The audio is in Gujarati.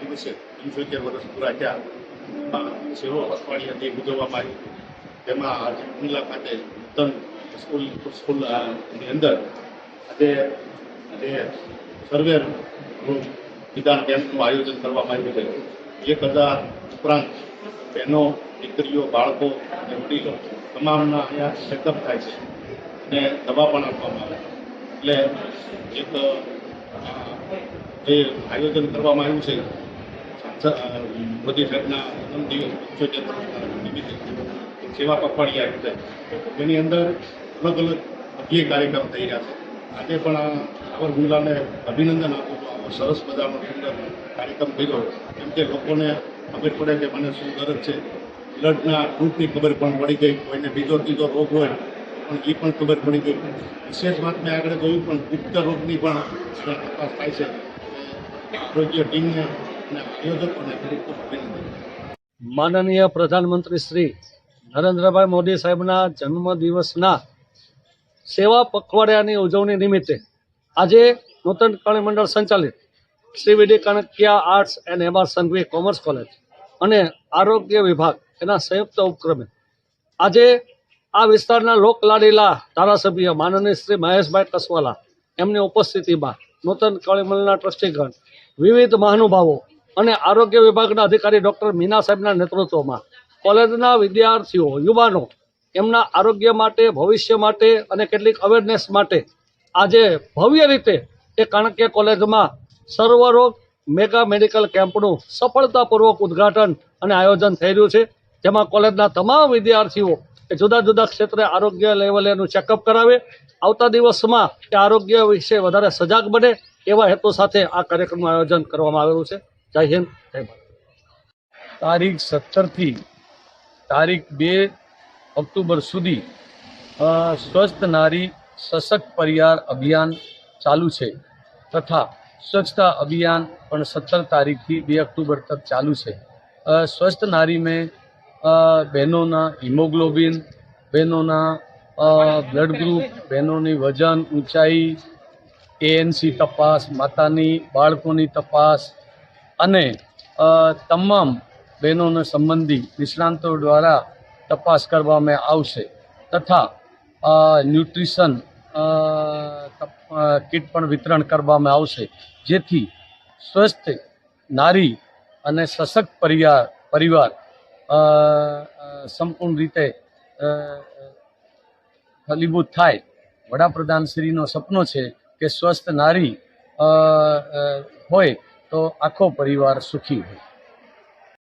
દિવસે પંચોતેર વર્ષ પૂરા થયા સેવો પખવાડિયા તે ઉજવવામાં આવી તેમાં આજે કુંડલા ખાતે નૂતન સ્કૂલ સ્કૂલ અ, ની અંદર આજે આજે સર્વે નિદાન કેમ્પનું આયોજન કરવામાં આવ્યું છે એક હજાર ઉપરાંત બહેનો દીકરીઓ બાળકો અને વડીલો તમામના અહીંયા ચેકઅપ થાય છે અને દવા પણ આપવામાં આવે એટલે એક જે આયોજન કરવામાં આવ્યું છે મોદી સાહેબના જન્મદિવસ પંચોતેર નિમિત્તે સેવા પખવાડિયા છે. તેની અંદર અલગ અલગ બધી કાર્યક્રમ થઈ રહ્યા છે. આજે પણ આ સાવરકુંડલાને અભિનંદન આપું છું. આવો સરસ મજાનો સુંદર કાર્યક્રમ કર્યો. કેમ કે લોકોને ખબર પડે કે મને શું ગરજ છે. બ્લડના ગ્રુપની ખબર પણ પડી ગઈ. કોઈને બીજો ત્રીજો રોગ હોય, પણ એ પણ ખબર પડી ગઈ. વિશેષ વાત મેં આગળ જોયું પણ ગુપ્ત રોગની પણ તપાસ થાય છે. માનનીય પ્રધાનમંત્રી શ્રી નરેન્દ્રભાઈ મોદી સાહેબના જન્મદિવસના સેવા પખવાડિયાની ઉજવણી નિમિત્તે આજે નૂતન કળી મંડળ સંચાલિત Shri V D Kankiya arts and એમાં સંઘવી કોમર્સ કોલેજ અને આરોગ્ય વિભાગ એના સંયુક્ત ઉપક્રમે આજે આ વિસ્તારના લોકલાડીલા ધારાસભ્ય માનનીય શ્રી મહેશભાઈ કસવાલા એમની ઉપસ્થિતિમાં નૂતન કળી મંડળના ટ્રસ્ટીગણ વિવિધ મહાનુભાવો અને આરોગ્ય વિભાગના અધિકારી ડૉક્ટર મીના સાહેબના નેતૃત્વમાં કોલેજના વિદ્યાર્થીઓ, યુવાનો, એમના આરોગ્ય માટે, ભવિષ્ય માટે અને કેટલીક અવેરનેસ માટે આજે ભવ્ય રીતે એ કાણકીય કોલેજમાં સર્વરોગ મેગા મેડિકલ કેમ્પનું સફળતાપૂર્વક ઉદ્ઘાટન અને આયોજન થઈ રહ્યું છે. જેમાં કોલેજના તમામ વિદ્યાર્થીઓ જુદા જુદા ક્ષેત્રે આરોગ્ય લેવલે એનું ચેકઅપ કરાવે. આવતા દિવસમાં તે આરોગ્ય વિશે વધારે સજાગ બને એવા હેતુ સાથે આ કાર્યક્રમનું આયોજન કરવામાં આવેલું છે. જય હિન્દ. જય ભારત. તારીખ સત્તરથી તારીખ બે ઓક્ટોબર સુધી સ્વસ્થ નારી સશક્ત પરિવાર અભિયાન ચાલુ છે તથા સ્વચ્છતા અભિયાન પણ સત્તર તારીખથી બે ઓક્ટોબર તક ચાલુ છે. સ્વસ્થ નારી અ, બહેનોના હિમોગ્લોબિન, બહેનોના બ્લડ ગ્રુપ, બહેનોની વજન ઊંચાઈ, એએનસી તપાસ, માતાની, બાળકોની તપાસ અને તમામ બહેનોને સંબંધી નિષ્ણાંતો દ્વારા તપાસ કરવામાં આવશે તથા ન્યુટ્રિશન કીટ પણ વિતરણ કરવામાં આવશે. જેથી સ્વસ્થ નારી અને સશક્ત પરિવાર પરિવાર સંપૂર્ણ રીતે ફલીભૂત થાય. વડાપ્રધાન શ્રીનો સપનો છે કે સ્વસ્થ નારી હોય તો આખો પરિવાર સુખી હોય.